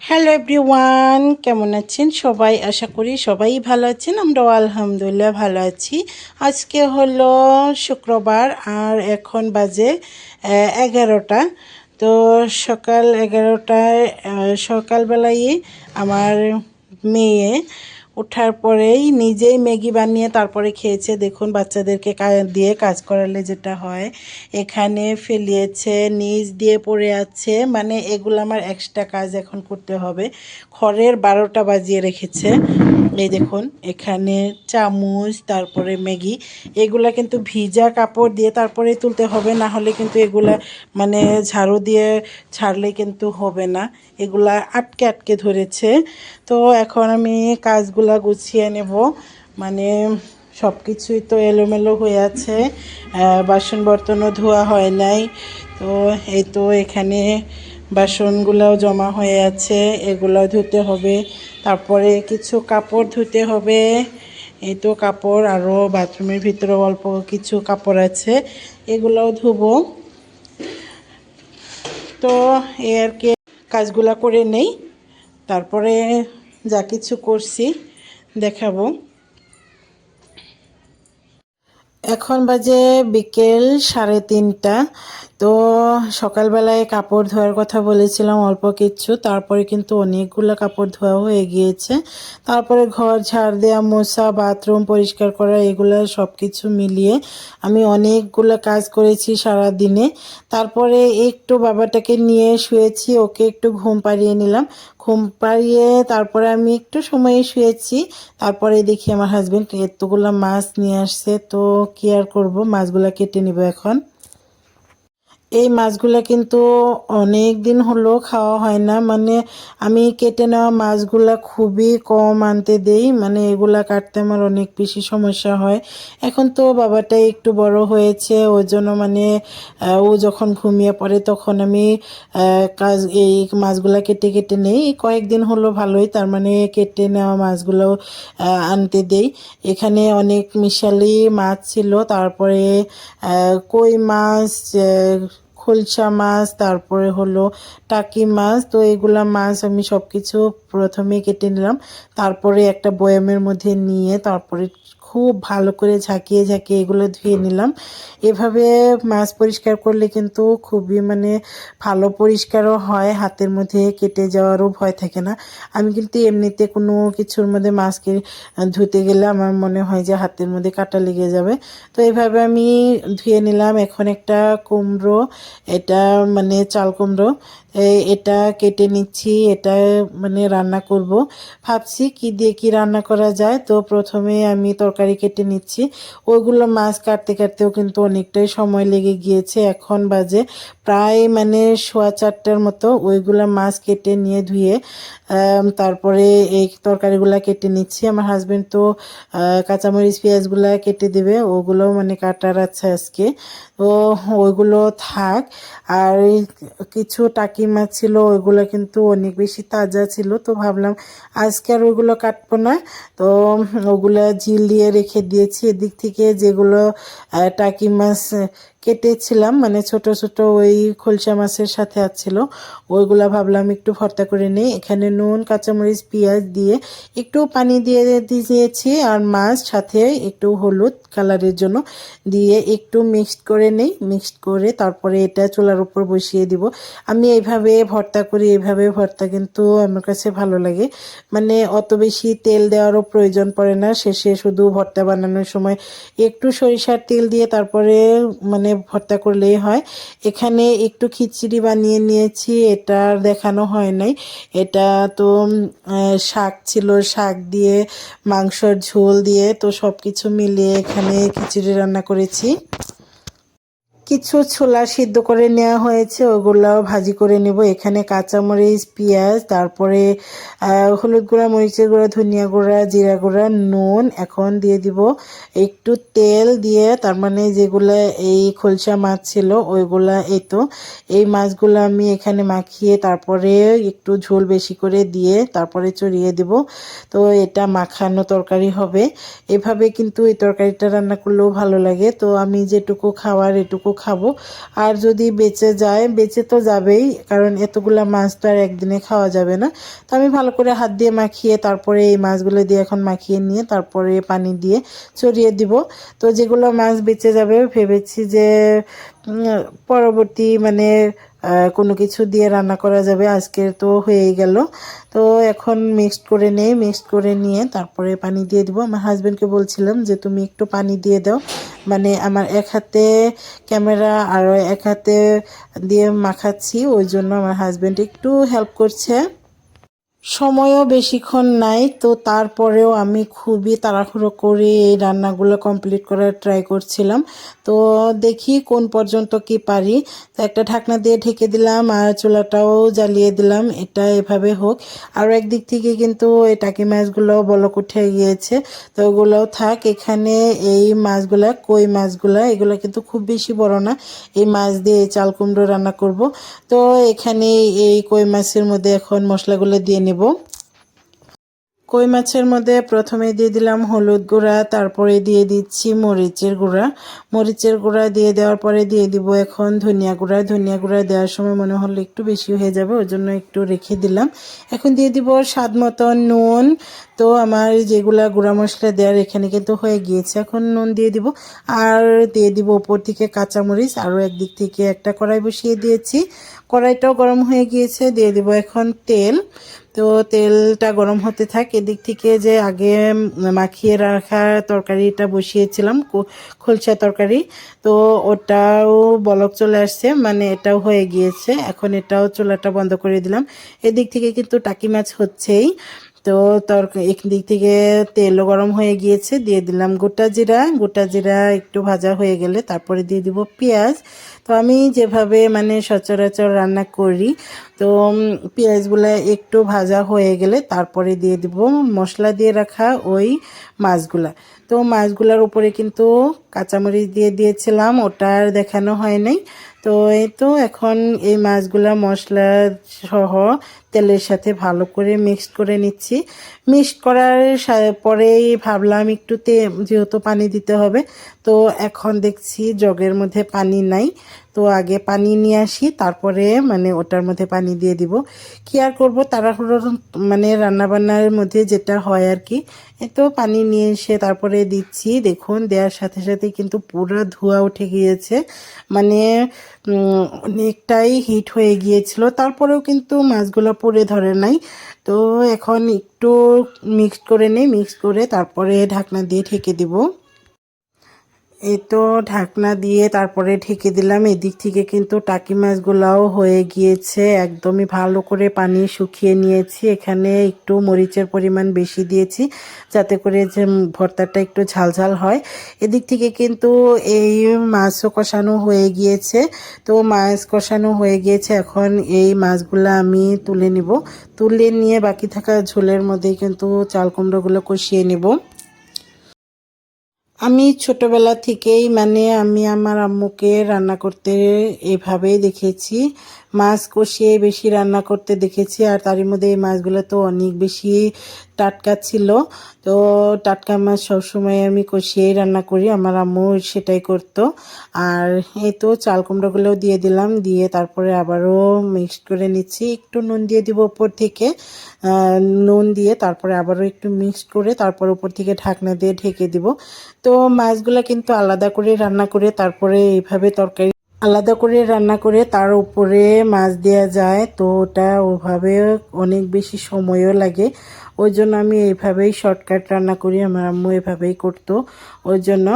Hello everyone কেমন আছেন সবাই? আশা করি সবাই ভালো আছেন। আমরাও আলহামদুলিল্লাহ ভালো আছি। আজকে হলো শুক্রবার আর এখন বাজে এগারোটা। তো সকাল এগারোটায় সকালবেলায় আমার মেয়ে ওঠার পরেই নিজেই ম্যাগি বানিয়ে তারপরে খেয়েছে। দেখুন, বাচ্চাদেরকে দিয়ে কাজ করালে যেটা হয়, এখানে ফেলিয়েছে, নিচ দিয়ে পড়ে আছে। মানে এগুলো আমার এক্সট্রা কাজ এখন করতে হবে। খড়ের বারোটা বাজিয়ে রেখেছে। এই দেখুন, এখানে চামচ, তারপরে ম্যাগি। এগুলা কিন্তু ভিজা কাপড় দিয়ে তারপরে তুলতে হবে, না হলে কিন্তু এগুলা মানে ঝাড়ু দিয়ে ছাড়লে কিন্তু হবে না। এগুলা আটকে আটকে ধরেছে। তো এখন আমি কাজগুলা গুছিয়ে নেব। মানে সব কিছুই তো এলোমেলো হয়ে আছে বাসন বর্তনও ধোয়া হয় নাই। তো এই তো এখানে বাসনগুলাও জমা হয়ে আছে, এগুলো ধুতে হবে। তারপরে কিছু কাপড় ধুতে হবে। এই তো কাপড় আরও বাথরুমের ভিতরে অল্প কিছু কাপড় আছে, এগুলোও ধুবো। তো এ আর কি কাজগুলা করে নেই। তারপরে যা কিছু করছি দেখাবো। এখন বাজে বিকেল সাড়ে তিনটা। তো সকালবেলায় কাপড় ধোয়ার কথা বলেছিলাম অল্প কিছু, তারপরে কিন্তু অনেকগুলো কাপড় ধোয়া হয়ে গিয়েছে। তারপরে ঘর ঝাড় দেওয়া মশা বাথরুম পরিষ্কার করা, এগুলো সব কিছু মিলিয়ে আমি অনেকগুলো কাজ করেছি সারা দিনে তারপরে একটু বাবাটাকে নিয়ে শুয়েছি, ওকে একটু ঘুম পাড়িয়ে নিলাম। ঘুম পাড়িয়ে তারপরে আমি একটু সময়ে শুয়েছি। তারপরে দেখি আমার হাজব্যান্ড এতগুলো মাছ নিয়ে আসছে, তো কি আর করব? মাছগুলো কেটে নিব এখন। এই মাছগুলো কিন্তু অনেক দিন হলো খাওয়া হয় না। মানে আমি কেটে নেওয়া মাছগুলো খুবই কম আনতে দেই। মানে এগুলা কাটতে আমার অনেক বেশি সমস্যা হয়। এখন তো বাবাটা একটু বড় হয়েছে ওই জন্য মানে ও যখন ঘুমিয়ে পড়ে তখন আমি কাজ, এই মাছগুলা কেটে কেটে নেই। কয়েকদিন হলো ভালোই, তার মানে কেটে নেওয়া মাছগুলো আনতে দেই। এখানে অনেক মিশালি মাছ ছিল, তারপরে কই মাছ খলসা মাছ, তারপরে হলো টাকি মাছ। তো এগুলা মাছ আমি সব কিছু প্রথমে কেটে নিলাম। তারপরে একটা বয়ামের মধ্যে নিয়ে তারপরে খুব ভালো করে ঝাঁকিয়ে ঝাঁকিয়ে এগুলো ধুয়ে নিলাম। এভাবে মাছ পরিষ্কার করলে কিন্তু খুবই মানে ভালো পরিষ্কারও হয়, হাতের মধ্যে কেটে যাওয়ারও ভয় থাকে না। আমি কিন্তু এমনিতে কোনো কিছুর মধ্যে মাছকে ধুতে গেলে আমার মনে হয় যে হাতের মধ্যে কাটা লেগে যাবে। তো এইভাবে আমি ধুয়ে নিলাম। এখন একটা কুমড়ো, এটা মানে চাল কুমড়ো এটা কেটে নিচ্ছি, এটা মানে রান্না করব। ভাবছি কি দিয়ে কি রান্না করা যায়। তো প্রথমে আমি তরকারি কেটে নিচ্ছি। ওইগুলো মাছ কাটতে কাটতেও কিন্তু অনেকটাই সময় লেগে গিয়েছে। এখন বাজে প্রায় মানে সোয়া চারটার মতো ওইগুলো মাছ কেটে নিয়ে ধুয়ে তারপরে এই তরকারিগুলা কেটে নিচ্ছি। আমার হাজবেন্ড তো কাঁচামরিচ, পেঁয়াজগুলা কেটে দেবে, ওগুলো মানে কাটার আছে আজকে। তো ওইগুলো থাক। আর কিছু টাকি মাছ ছিল, ওইগুলো কিন্তু অনেক বেশি তাজা ছিল, তো ভাবলাম আজকে আর ওইগুলো কাটবো না। তো ওগুলো ঝিল দিয়ে রেখে দিয়েছি। এদিক থেকে যেগুলো টাকি মাছ কেটেছিলাম মানে ছোট ছোট ওই খলসা মাছের সাথে আছিল ওইগুলা ভাবলাম একটু ভর্তা করে নিই। এখানে নুন, কাঁচামরিচ, পেঁয়াজ দিয়ে একটু পানি দিয়ে দিয়েছি আর মাছ, সাথে একটু হলুদ কালারের জন্য দিয়ে একটু মিক্সড করে নেই। মিক্সড করে তারপরে এটা চুলার উপর বসিয়ে দিব। আমি এইভাবে ভর্তা করি, এইভাবে ভর্তা কিন্তু আমার কাছে ভালো লাগে। মানে অত বেশি তেল দেওয়ারও প্রয়োজন পড়ে না। শেষে শুধু ভর্তা বানানোর সময় একটু সরিষার তেল দিয়ে তারপরে মানে ভর্তা করলেই হয়। এখানে একটু খিচুড়ি বানিয়ে নিয়েছি এটা দেখানো হয় নাই। এটা তো শাক ছিল, শাক দিয়ে, মাংসর ঝোল দিয়ে, তো সব কিছু মিলিয়ে এখানে খিচুড়ি রান্না করেছি। কিছু ছোলা সিদ্ধ করে নেওয়া হয়েছে, ওগুলাও ভাজি করে নেব। এখানে কাঁচামরিচ, পেঁয়াজ, তারপরে হলুদ গুঁড়া, মরিচের গুঁড়া, ধনিয়া গুঁড়া, জিরা গুঁড়া, নুন এখন দিয়ে দিব। একটু তেল দিয়ে, তার মানে যেগুলা এই খোলসা মাছ ছিল, ওইগুলা এই তো। এই মাছগুলো আমি এখানে মাখিয়ে, তারপরে একটু ঝোল বেশি করে দিয়ে তারপরে চড়িয়ে দেব। তো এটা মাখানো তরকারি হবে। এভাবে কিন্তু এই তরকারিটা রান্না করলেও ভালো লাগে। তো আমি যেটুকু খাওয়ার এটুকু খাব। আর যদি বেঁচে যায়, বেঁচে তো যাবেই, কারণ এতগুলো মাছ তো আর একদিনে খাওয়া যাবে না। তো আমি ভালো করে হাত দিয়ে মাখিয়ে, তারপরে এই মাছগুলো দিয়ে এখন মাখিয়ে নিয়ে, তারপরে পানি দিয়ে ছড়িয়ে দিব। তো যেগুলো মাছ বেঁচে যাবে, ভেবেছি যে পরবর্তী মানে কোনো কিছু দিয়ে রান্না করা যাবে। আজকের তো হয়েই গেল। তো এখন মিক্সড করে নেই মিক্সড করে নিয়ে তারপরে পানি দিয়ে দিব। আমার হাজব্যান্ডকে বলছিলাম যে, তুমি একটু পানি দিয়ে দাও। মানে আমার এক হাতে ক্যামেরা আর এক হাতে দিয়ে মাখাচ্ছি। ওই জন্য আমার হাজব্যান্ড একটু হেল্প করছে। সময়ও বেশিক্ষণ নাই, তো তারপরেও আমি খুবই তাড়াহুড়ো করে এই রান্নাগুলো কমপ্লিট করার ট্রাই করছিলাম। তো দেখি কোন পর্যন্ত কি পারি। তো একটা ঢাকনা দিয়ে ঢেকে দিলাম আর চুলাটাও জ্বালিয়ে দিলাম, এটা এভাবে হোক। আর একদিক থেকে কিন্তু এই টাকি মাছগুলো বলক উঠে গিয়েছে, তো ওগুলোও থাক। এখানে এই মাছগুলা, কই মাছগুলা, এগুলো কিন্তু খুব বেশি বড় না। এই মাছ দিয়ে চাল কুমড়ো রান্না করব। তো এখানে এই কই মাছের মধ্যে এখন মশলাগুলো দিয়ে নেব। কই মাছের মধ্যে প্রথমে দিয়ে দিলাম হলুদ গুঁড়া, তারপরে দিয়ে দিচ্ছি মরিচের গুঁড়া। মরিচের গুঁড়া দিয়ে দেওয়ার পরে দিয়ে দিব এখন ধনিয়া গুঁড়া। ধনিয়া গুঁড়া দেওয়ার সময় মনে হলো একটু বেশি হয়ে যাবে, ওই জন্য একটু রেখে দিলাম। এখন দিয়ে দিব স্বাদ মতো নুন। তো আমার যেগুলা গুঁড়া মশলা দেওয়ার এখানে কিন্তু হয়ে গিয়েছে, এখন নুন দিয়ে দিব। আর দিয়ে দিব উপর থেকে কাঁচামরিচ, আরও একদিক থেকে একটা কড়াই বসিয়ে দিয়েছি। কড়াইটাও গরম হয়ে গিয়েছে, দিয়ে দিব এখন তেল। তো তেলটা গরম হতে থাক, এদিক থেকে যে আগে মাখিয়ে রাখা তরকারিটা বসিয়েছিলাম খোলসা তরকারি। তো ওটাও বলক চলে আসছে মানে এটাও হয়ে গিয়েছে। এখন এটাও চোলাটা বন্ধ করে দিলাম। এদিক থেকে কিন্তু টাকি মাছ হচ্ছেই। তো তরকা একদিক থেকে তেলও গরম হয়ে গিয়েছে, দিয়ে দিলাম গোটা জিরা গোটা জিরা একটু ভাজা হয়ে গেলে তারপরে দিয়ে দিব পেঁয়াজ। তো আমি যেভাবে মানে সচরাচর রান্না করি, তো পেঁয়াজগুলো একটু ভাজা হয়ে গেলে তারপরে দিয়ে দিব মশলা দিয়ে রাখা ওই মাছগুলা। তো মাছগুলার উপরে কিন্তু কাঁচামরিচ দিয়ে দিয়েছিলাম, ওটা আর দেখানো হয় নাই। তো এই তো এখন এই মাছগুলা মশলা সহ তেলের সাথে ভালো করে মিক্সড করে নিচ্ছি। মিক্সড করার পরেই ভাবলাম একটু তে, যেহেতু পানি দিতে হবে, তো এখন দেখছি জগের মধ্যে পানি নাই। তো আগে পানি নিয়ে আসি, তারপরে মানে ওটার মধ্যে পানি দিয়ে দিব। কি আর করব? তাড়াহুড়ো মানে রান্নাবান্নার মধ্যে যেটা হয় আর কি তো পানি নিয়ে এসে তারপরে দিচ্ছি। দেখুন, দেওয়ার সাথে সাথে কিন্তু পুরো ধোঁয়া উঠে গিয়েছে। মানে অনেকটাই হিট হয়ে গিয়েছিল। তারপরেও কিন্তু মাছগুলো পড়ে ধরে নাই। তো এখন একটু মিক্স করে নিই মিক্স করে তারপরে ঢাকনা দিয়ে ঢেকে দিব। এই তো ঢাকনা দিয়ে তারপরে ঢেকে দিলাম। এদিক থেকে কিন্তু টাকি মাছগুলাও হয়ে গিয়েছে। একদমই ভালো করে পানি শুকিয়ে নিয়েছি। এখানে একটু মরিচের পরিমাণ বেশি দিয়েছি যাতে করে যে ভর্তাটা একটু ঝালঝাল হয়। এদিক থেকে কিন্তু এই মাছও কষানো হয়ে গিয়েছে। তো মাছ কষানো হয়ে গিয়েছে। এখন এই মাছগুলো আমি তুলে নিব। তুলে নিয়ে বাকি থাকা ঝোলের মধ্যে কিন্তু চাল কুমড়োগুলো কষিয়ে নেব। আমি ছোটবেলা থেকেই মানে আমি আমার আম্মুকে রান্না করতে এভাবেই দেখেছি। মাছ কষিয়ে বেশি রান্না করতে দেখেছি, আর তারই মধ্যে এই মাছগুলো তো অনেক বেশি টাটকা ছিল। তো টাটকা মাছ সবসময় আমি কষিয়েই রান্না করি, আমার আম্মু সেটাই করতো। আর এই তো চাল কুমড়োগুলোও দিয়ে দিলাম, দিয়ে তারপরে আবারও মিক্সড করে নিচ্ছি। একটু নুন দিয়ে দিব উপর থেকে নুন দিয়ে তারপরে আবারও একটু মিক্সড করে তারপর উপর থেকে ঢাকনা দিয়ে ঢেকে দিব। তো মাছগুলো কিন্তু আলাদা করে রান্না করে তারপরে এইভাবে তরকারি আলাদা করে রান্না করে তার উপরে মাছ দেওয়া যায়, তো ওটা ওভাবে অনেক বেশি সময়ও লাগে। ওই জন্য আমি এইভাবেই শর্টকাট রান্না করি, আমার আম্মু এভাবেই করতো। ওই জন্য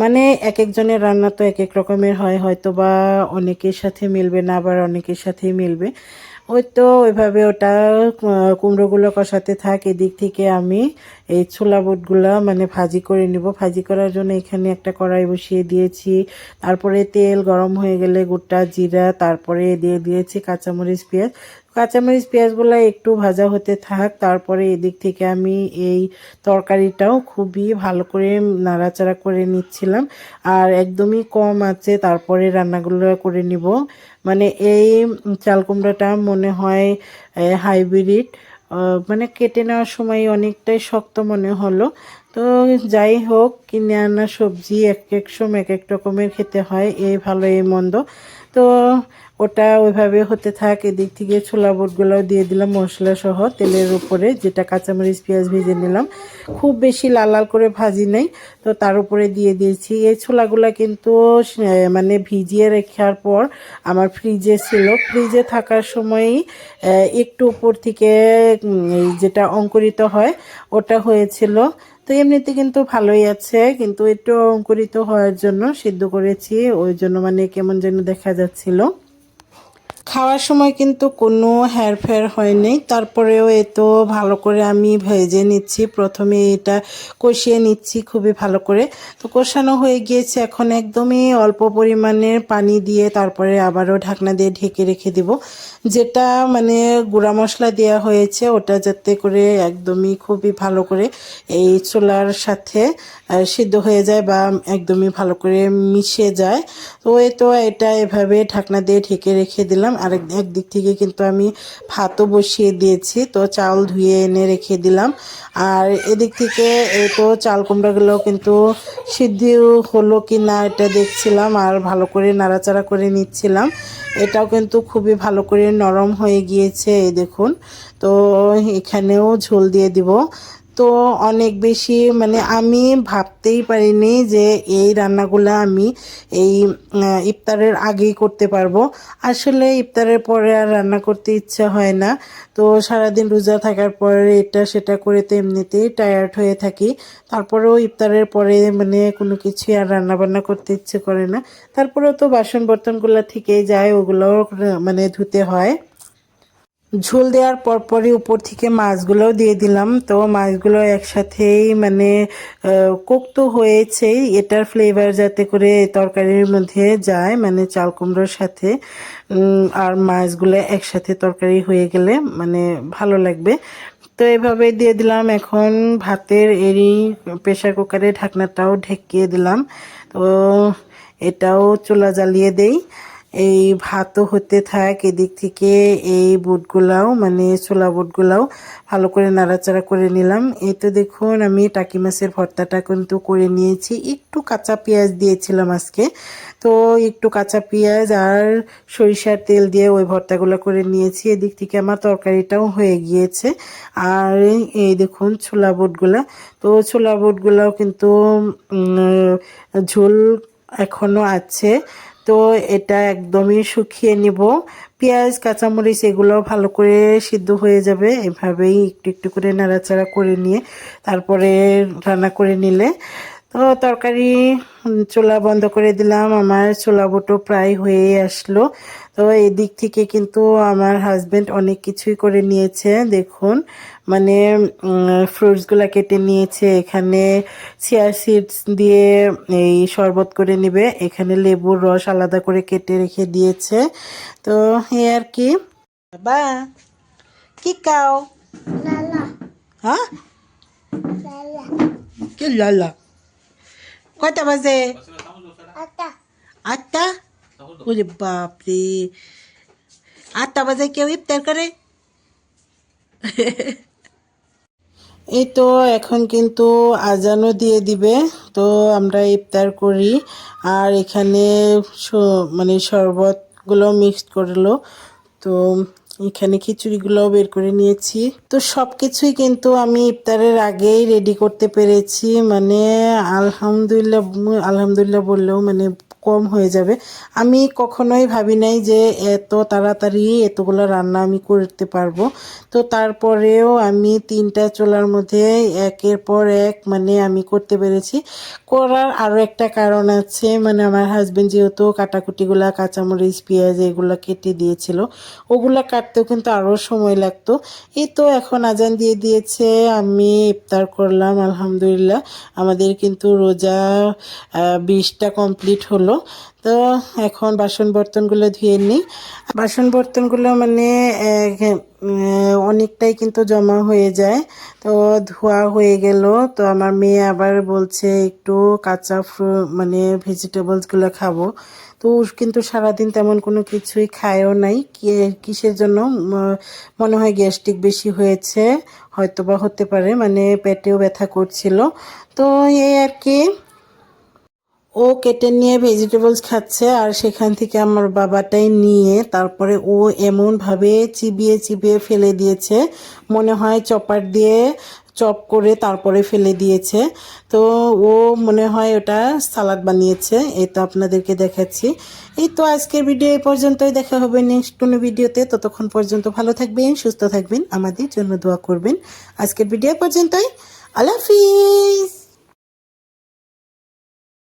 মানে এক একজনের রান্না তো এক এক রকমের হয় হয়তো বা অনেকের সাথে মিলবে না, আবার অনেকের সাথেই মিলবে। ওই তো ওইভাবে ওটা কুমড়োগুলো কষাতে থাক, এদিক থেকে আমি এই ছোলা বুটগুলো মানে ভাজি করে নিব। ভাজি করার জন্য এখানে একটা কড়াই বসিয়ে দিয়েছি। তারপরে তেল গরম হয়ে গেলে গোটা জিরা, তারপরে দিয়ে দিয়েছি কাঁচামরিচ, পেঁয়াজ। কাঁচামরিচ, পেঁয়াজগুলো একটু ভাজা হতে থাক, তারপরে এদিক থেকে আমি এই তরকারিটাও খুবই ভালো করে নাড়াচাড়া করে নিচ্ছিলাম। আর একদমই কম আছে, তারপরে রান্নাগুলো করে নিব। মানে এই চাল কুমড়োটা মনে হয় হাইব্রিড মানে কেটে নেওয়ার সময় অনেকটাই শক্ত মনে হলো। তো যাই হোক, কিনে আনা সবজি এক এক সময় এক এক রকমের খেতে হয়, এই ভালো, এই মন্দ। তো ওটা ওইভাবে হতে থাক, এদিক থেকে ছোলা বুটগুলোও দিয়ে দিলাম মশলা সহ, তেলের উপরে যেটা কাঁচামরিচ, পেঁয়াজ ভেজে নিলাম। খুব বেশি লাল লাল করে ভাজি নেই, তো তার উপরে দিয়ে দিয়েছি। এই ছোলাগুলা কিন্তু মানে ভিজিয়ে রাখার পর আমার ফ্রিজে ছিল। ফ্রিজে থাকার সময়ই একটু উপর থেকে যেটা অঙ্কুরিত হয়, ওটা হয়েছিল। তো এমনিতে কিন্তু ভালোই আছে, কিন্তু একটু অঙ্কুরিত হওয়ার জন্য সিদ্ধ করেছি, ওই জন্য মানে কেমন যেন দেখা যাচ্ছিল। খাওয়ার সময় কিন্তু কোনো হেরফের হয়নি। তারপরেও এ তো ভালো করে আমি ভেজে নিচ্ছি। প্রথমে এটা কষিয়ে নিচ্ছি খুবই ভালো করে। তো কষানো হয়ে গিয়েছে। এখন একদমই অল্প পরিমাণের পানি দিয়ে তারপরে আবারও ঢাকনা দিয়ে ঢেকে রেখে দিব। যেটা মানে গুঁড়া মশলা দেওয়া হয়েছে, ওটা যাতে করে একদমই খুবই ভালো করে এই চোলার সাথে সিদ্ধ হয়ে যায় বা একদমই ভালো করে মিশে যায়। তো এই তো এটা এভাবে ঢাকনা দিয়ে ঢেকে রেখে দিলাম। আর এক- একদিক থেকে কিন্তু আমি ভাতও বসিয়ে দিয়েছি, তো চাল ধুয়ে এনে রেখে দিলাম। আর এদিক থেকে এই তো চাল কুমড়াগুলো কিন্তু সিদ্ধ হলো কি না এটা দেখছিলাম আর ভালো করে নাড়াচাড়া করে নিচ্ছিলাম। এটাও কিন্তু খুবই ভালো করে নরম হয়ে গিয়েছে, এই দেখুন। তো এখানেও ঝোল দিয়ে দিব। তো অনেক বেশি মানে আমি ভাবতেই পারিনি যে এই রান্নাগুলো আমি এই ইফতারের আগেই করতে পারব। আসলে ইফতারের পরে আর রান্না করতে ইচ্ছা হয় না। তো সারাদিন রোজা থাকার পরে এটা সেটা করে তো এমনিতেই টায়ার্ড হয়ে থাকি। তারপরেও ইফতারের পরে মানে কোনো কিছুই আর রান্না বান্না করতে ইচ্ছে করে না। তারপরেও তো বাসন বর্তনগুলো থেকেই যায়, ওগুলোও মানে ধুতে হয়। ঝোল দেওয়ার পরপরই উপর থেকে মাছগুলোও দিয়ে দিলাম। তো মাছগুলো একসাথেই মানে কুক তো হয়েছেই, এটার ফ্লেভার যাতে করে তরকারির মধ্যে যায় মানে চাল কুমড়োর সাথে আর মাছগুলো একসাথে তরকারি হয়ে গেলে মানে ভালো লাগবে। তো এভাবে দিয়ে দিলাম। এখন ভাতের এরই প্রেশার কুকারে ঢাকনাটাও ঢেকিয়ে দিলাম। তো এটাও চুলা জ্বালিয়ে দেই। এই ভাতও হতে থাক, এদিক থেকে এই বুটগুলাও মানে ছোলা বুটগুলাও ভালো করে নাড়াচাড়া করে নিলাম। এই তো দেখুন, আমি টাকি মাছের ভর্তাটা কিন্তু করে নিয়েছি। একটু কাঁচা পেঁয়াজ দিয়েছিলাম আজকে। তো একটু কাঁচা পেঁয়াজ আর সরিষার তেল দিয়ে ওই ভর্তাগুলো করে নিয়েছি। এদিক থেকে আমার তরকারিটাও হয়ে গিয়েছে। আর এই দেখুন ছোলা বুটগুলা। তো ছোলা বুটগুলাও কিন্তু ঝোল এখনও আছে। তো এটা একদমই শুকিয়ে নিব। পেঁয়াজ, কাঁচামরিচ এগুলো ভালো করে সিদ্ধ হয়ে যাবে। এভাবেই একটু একটু করে নাড়াচাড়া করে নিয়ে তারপরে রান্না করে নিলে তো তরকারি চুলা বন্ধ করে দিলাম। আমার ছোলা বুটো প্রায় হয়ে আসলো। তো এই দিক থেকে কিন্তু আমার হাজব্যান্ড অনেক কিছুই করে নিয়েছে দেখুন। মানে ফ্রুটসগুলো কেটে নিয়েছে। এখানে চিয়া সিডস দিয়ে এই শরবত করে নেবে। এখানে লেবুর রস আলাদা করে কেটে রেখে দিয়েছে। তো এই আর কি। বা কি কাও হ্যাঁ? কি লালা? কয়টা বাজে? আটটা। ওরে বাপরে। আটটা বাজে কেউ ইফতার করে? এই তো এখন কিন্তু আজানও দিয়ে দিবে তো আমরা ইফতার করি। আর এখানে মানে শরবতগুলো মিক্সড করল তো এখানে খিচুড়িগুলোও বের করে নিয়েছি। তো সব কিছুই কিন্তু আমি ইফতারের আগেই রেডি করতে পেরেছি। মানে আলহামদুলিল্লাহ আলহামদুলিল্লাহ বললেও মানে কম হয়ে যাবে। আমি কখনোই ভাবি নাই যে এত তাড়াতাড়ি এতগুলো রান্না আমি করতে পারব। তো তারপরেও আমি তিনটা চোলার মধ্যে একের পর এক মানে আমি করতে পেরেছি। করার আরও একটা কারণ আছে মানে আমার হাজব্যান্ড যেহেতু কাটাকুটিগুলা, কাঁচামরিচ, পেঁয়াজ এগুলো কেটে দিয়েছিল, ওগুলা কাটতেও কিন্তু আরও সময় লাগতো। এই তো এখন আজান দিয়ে দিয়েছে, আমি ইফতার করলাম, আলহামদুলিল্লাহ। আমাদের কিন্তু রোজা বিশটা কমপ্লিট হলো। গেল তো এখন বাসন বর্তনগুলো ধুয়ে নিই। বাসন বর্তনগুলো মানে অনেকটাই কিন্তু জমা হয়ে যায়। তো ধোয়া হয়ে গেল। তো আমার মেয়ে আবার বলছে, একটু কাঁচা ফ্রু মানে ভেজিটেবলসগুলো খাব। তো কিন্তু সারাদিন তেমন কোনো কিছুই খায়ও নাই। কিসের জন্য? মনে হয় গ্যাস্ট্রিক বেশি হয়েছে। হয়তো বা হতে পারে মানে পেটেও ব্যথা করছিল। তো এই আর কি। ও কেটে নিয়ে ভেজিটেবলস খাচ্ছে আর সেখান থেকে আমার বাবাটাই নিয়ে তারপরে ও এমনভাবে চিবিয়ে চিবিয়ে ফেলে দিয়েছে। মনে হয় চপার দিয়ে চপ করে তারপরে ফেলে দিয়েছে। তো ও মনে হয় ওটা সালাদ বানিয়েছে এই তো আপনাদেরকে দেখাচ্ছি। এই তো আজকের ভিডিও এই পর্যন্তই। দেখা হবে নেক্সট কোনো ভিডিওতে ততক্ষণ পর্যন্ত ভালো থাকবেন, সুস্থ থাকবেন। আমাদের জন্য দোয়া করবেন। আজকের ভিডিও পর্যন্তই। আল্লাহ হাফিজ!